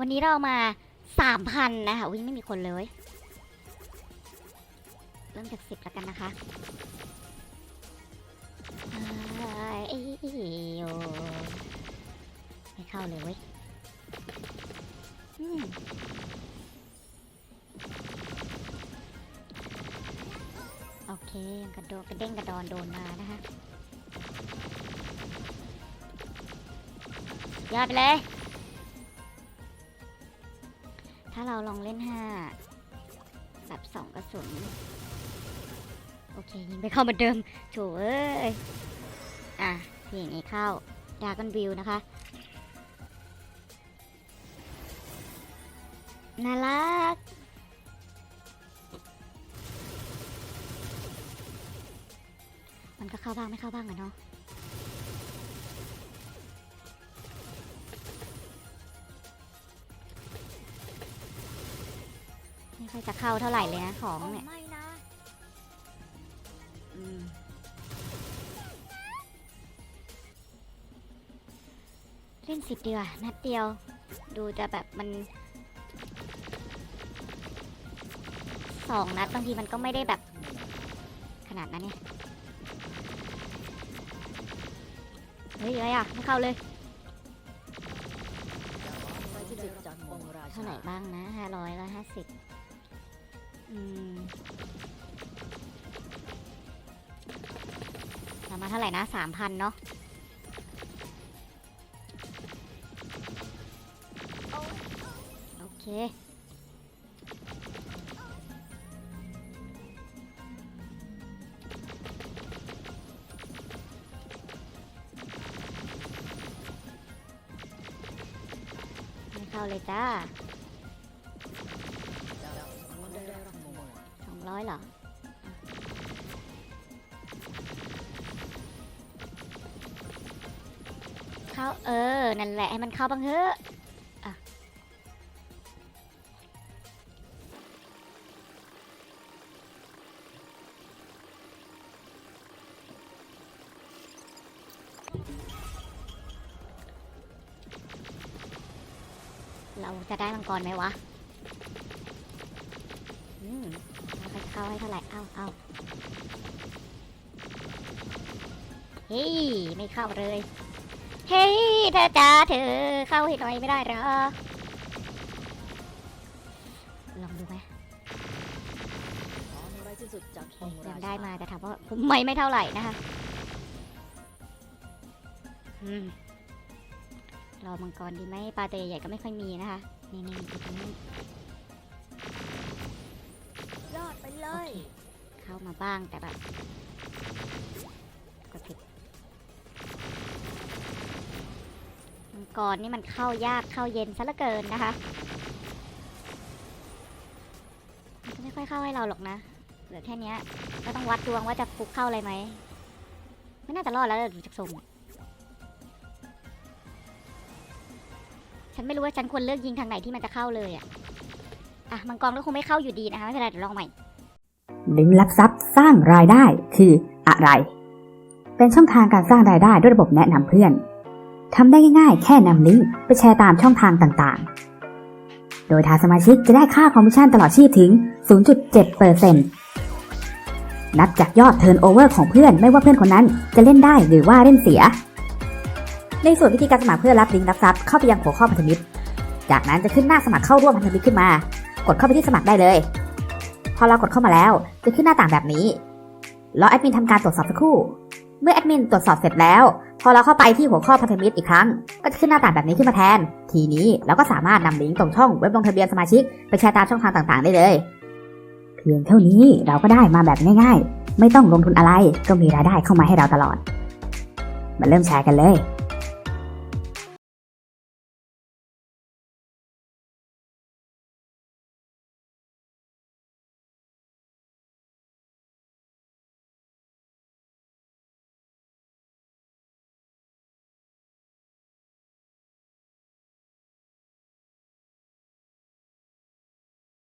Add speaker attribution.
Speaker 1: วันนี้เรามาสามพันนะคะอุ้ยไม่มีคนเลย เริ่มจากสิบแล้วกันนะคะเอ้ยโอไม่เข้าเลยเว้ยโอเคกระโดดกระเด้งกระดอนโดนมานะคะยอดไปเลย ถ้าเราลองเล่นห้าแบบสองกระสุน โอเค ยิงไปเข้าเหมือนเดิมโถเอ้ย อะทีอย่างนี้เข้าดากันวิวนะคะน่ารักมันก็เข้าบ้างไม่เข้าบ้างอะเนาะ ไม่ค่อยจะเข้าเท่าไหร่เลยนะของเนี่ย
Speaker 2: ไม่นะ
Speaker 1: อืมเล่นสิบดีกว่านัดเดียว ดูจะแบบมันสองนัดบางทีมันก็ไม่ได้แบบ ขนาดนั้นเนี่ยเฮ้ยอะไรอะไม่เข้าเลยเท่าไหร่บ้างนะห้าร้อยร้อยห้าสิบ เรามาเท่าไหร่นะสามพันเนาะโอเคไม่เข้าเลยจ้า เหรอเข้าเออ นั่นแหละให้มันเข้าบ้างเถอะเราจะได้มังกรไหมวะ อืม ม่ค่อยเข้าให้เท่าไหร่ เอาเอาเฮ้ย ไม่เข้าเลย เฮ้ยเธอจ้าเธอเข้าให้หน่อยไม่ได้หรอ ลองดูไหม
Speaker 2: จาก
Speaker 1: โอ
Speaker 2: อง
Speaker 1: เค
Speaker 2: ค์
Speaker 1: ยั
Speaker 2: ง
Speaker 1: ได้มาแต่ถามว่าผมไม่ไม่เท่าไหร่นะคะรอมังกรดีไหมปลาตัวใหญ่ก็ไม่ค่อยมีนะคะ นี่นี่ตรงนี้
Speaker 2: ย เข้า
Speaker 1: มาบ้างแต่แบบกดผิดมังกรนี่มันเข้ายากเข้าเย็นซะเหลือเกินนะคะมันไม่ค่อยเข้าให้เราหรอกนะเหลือแค่นี้ก็ต้องวัดดวงว่าจะฟุกเข้าอะไรไหมไม่น่าจะรอดแล้วดูจากทรงฉันไม่รู้ว่าฉันควรเลือกยิงทางไหนที่มันจะเข้าเลยอะอะมังกรก็คงไม่เข้าอยู่ดีนะคะไม่เป็นไรเดี๋ยวลองใหม่
Speaker 3: ลิงก์ลับทรัพย์สร้างรายได้คืออะไร เป็นช่องทางการสร้างรายได้ด้วยระบบแนะนำเพื่อนทำได้ง่ายๆ แค่นำลิงก์ไปแชร์ตามช่องทางต่างๆ โดยทางสมาชิกจะได้ค่าคอมมิชชั่นตลอดชีพถึง 0.7%นับจากยอดเทิร์นโอเวอร์ของเพื่อนไม่ว่าเพื่อนคนนั้นจะเล่นได้หรือว่าเล่นเสีย ในส่วนวิธีการสมัครเพื่อรับลิงก์รับทรัพย์เข้าไปยังหัวข้อพันธมิตร จากนั้นจะขึ้นหน้าสมัครเข้าร่วมพันธมิตรขึ้นมา กดเข้าไปที่สมัครได้เลย พอเรากดเข้ามาแล้ว จะขึ้นหน้าต่างแบบนี้รอแอดมินทำการตรวจสอบสักครู่ เมื่อแอดมินตรวจสอบเสร็จแล้ว พอเราเข้าไปที่หัวข้อพันธมิตรอีกครั้ง ก็จะขึ้นหน้าต่างแบบนี้ขึ้นมาแทน ทีนี้เราก็สามารถนำลิงก์ตรงช่องเว็บลงทะเบียนสมาชิกไปแชร์ตามช่องทางต่าง ๆ ได้เลย เพียงเท่านี้เราก็ได้มาแบบง่าย ๆ ไม่ต้องลงทุนอะไรก็มีรายได้เข้ามาให้เราตลอด มาเริ่มแชร์กันเลย